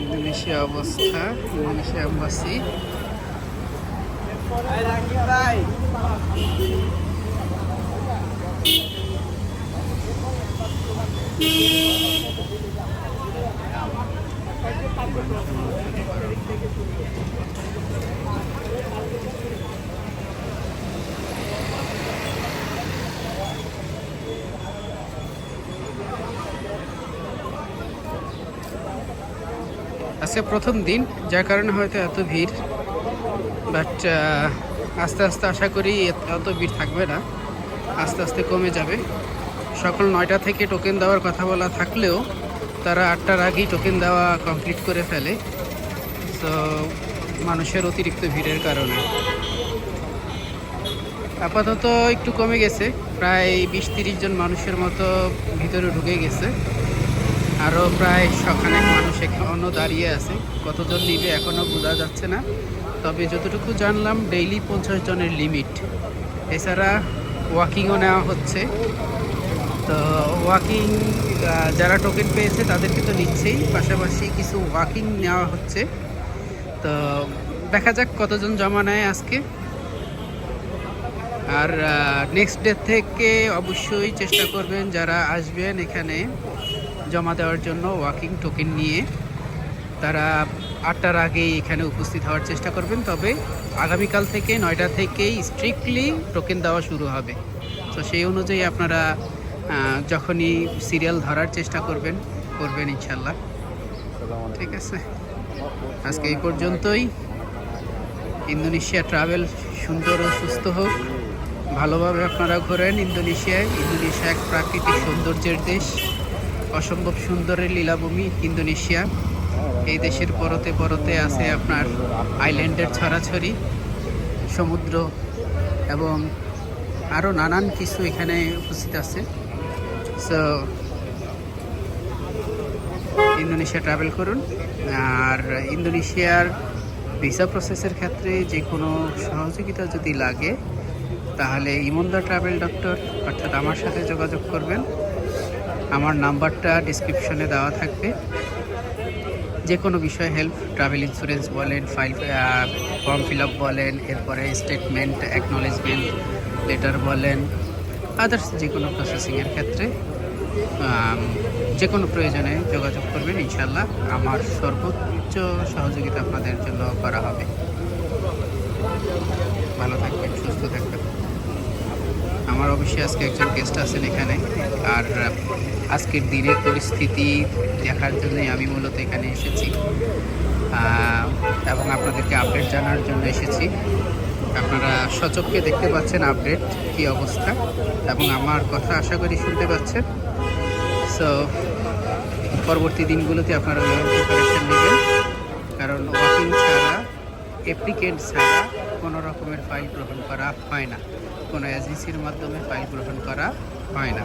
Indonesia অবস্থা Indonesia embassy. আজকে প্রথম দিন, যার কারণে হয়তো এত ভিড়। বাট আস্তে আস্তে আশা করি এত- ভিড় থাকবে না। আস্তে আস্তে কমে যাবে। সকাল নয়টা থেকে টোকেন দেওয়ার কথা বলা থাকলেও তারা আটটার আগেই টোকেন দেওয়া কমপ্লিট করে ফেলে। তো মানুষের অতিরিক্ত ভিড়ের কারণে। আপাতত একটু কমে গেছে। প্রায় বিশ তিরিশ জন মানুষের মতো ভিতরে ঢুকে গেছে। আরও প্রায় সখানেক মানুষ এখনও দাঁড়িয়ে আছে। কতজন নিবে এখনও বোঝা যাচ্ছে না। তবে যতটুকু জানলাম, ডেইলি পঞ্চাশ জনের লিমিট। এছাড়া ওয়াকিংও নেওয়া হচ্ছে। তো ওয়াকিং যারা টোকেন পেয়েছে তাদেরকে তো নিচ্ছেই। পাশাপাশি কিছু ওয়াকিং নেওয়া হচ্ছে। তো দেখা যাক কতজন জমা নেয় আজকে। আর নেক্সট ডে থেকে অবশ্যই চেষ্টা করবেন যারা আসবেন এখানে। জমা দেওয়ার জন্য ওয়াকিং টোকেন নিয়ে তারা আটটার আগেই এখানে উপস্থিত হওয়ার চেষ্টা করবেন। তবে আগামীকাল থেকে নয়টা থেকেই স্ট্রিক্টলি টোকেন দেওয়া শুরু হবে। তো সেই অনুযায়ী আপনারা যখনই সিরিয়াল ধরার চেষ্টা করবেন করবেন ইনশাল্লাহ ঠিক আছে? আজকে এই পর্যন্তই। ইন্দোনেশিয়া ট্রাভেল সুন্দর ও সুস্থ হোক। ভালোভাবে আপনারা ঘোরেন ইন্দোনেশিয়ায়। ইন্দোনেশিয়া এক প্রাকৃতিক সৌন্দর্যের দেশ। অসম্ভব সুন্দরের লীলাভূমি, ইন্দোনেশিয়া। এই দেশের পরতে পরতে আছে আপনার আইল্যান্ডের ছড়াছড়ি, সমুদ্র এবং আরও নানান কিছু এখানে উপস্থিত আছে। সো ইন্দোনেশিয়া ট্রাভেল করুন। আর ইন্দোনেশিয়ার ভিসা প্রসেসের ক্ষেত্রে যে কোনো সহযোগিতা যদি লাগে, তাহলে ইমনদা ট্রাভেল ডক্টর অর্থাৎ আমার সাথে যোগাযোগ করবেন। আমার নাম্বারটা ডিসক্রিপশনে দেওয়া থাকবে। যে কোনো বিষয়ে হেল্প ট্রাভেল ইন্স্যুরেন্স বলেন ফাইল ফর্ম ফিল আপ বলেন, এরপরে স্টেটমেন্ট অ্যাকনোলেজমেন্ট লেটার বলেন আদার্স যে কোনো প্রসেসিংয়ের ক্ষেত্রে যে কোনো প্রয়োজনে যোগাযোগ করবেন ইনশাল্লাহ আমার সর্বোচ্চ সহযোগিতা আপনাদের জন্য করা হবে। ভালো থাকবেন। অবশ্যই আজকে একজন গেস্ট আছেন এখানে। আর আজকের দিনের পরিস্থিতি দেখার জন্যই আমি মূলত এখানে এসেছি। এবং আপনাদেরকে আপডেট জানার জন্য এসেছি। আপনারা সচক্ষে দেখতে পাচ্ছেন আপডেট কি অবস্থা এবং আমার কথা আশা করি শুনতে পাচ্ছেন। সো পরবর্তী দিনগুলোতে আপনারা প্রিপারেশন নেবেন। কারণ ওয়াকিং ছাড়া অ্যাপ্লিকেন্ট ছাড়া কোনো রকমের ফাইল গ্রহণ করা হয় না। কোনো এজেন্সির মাধ্যমে ফাইল গ্রহণ করা হয় না।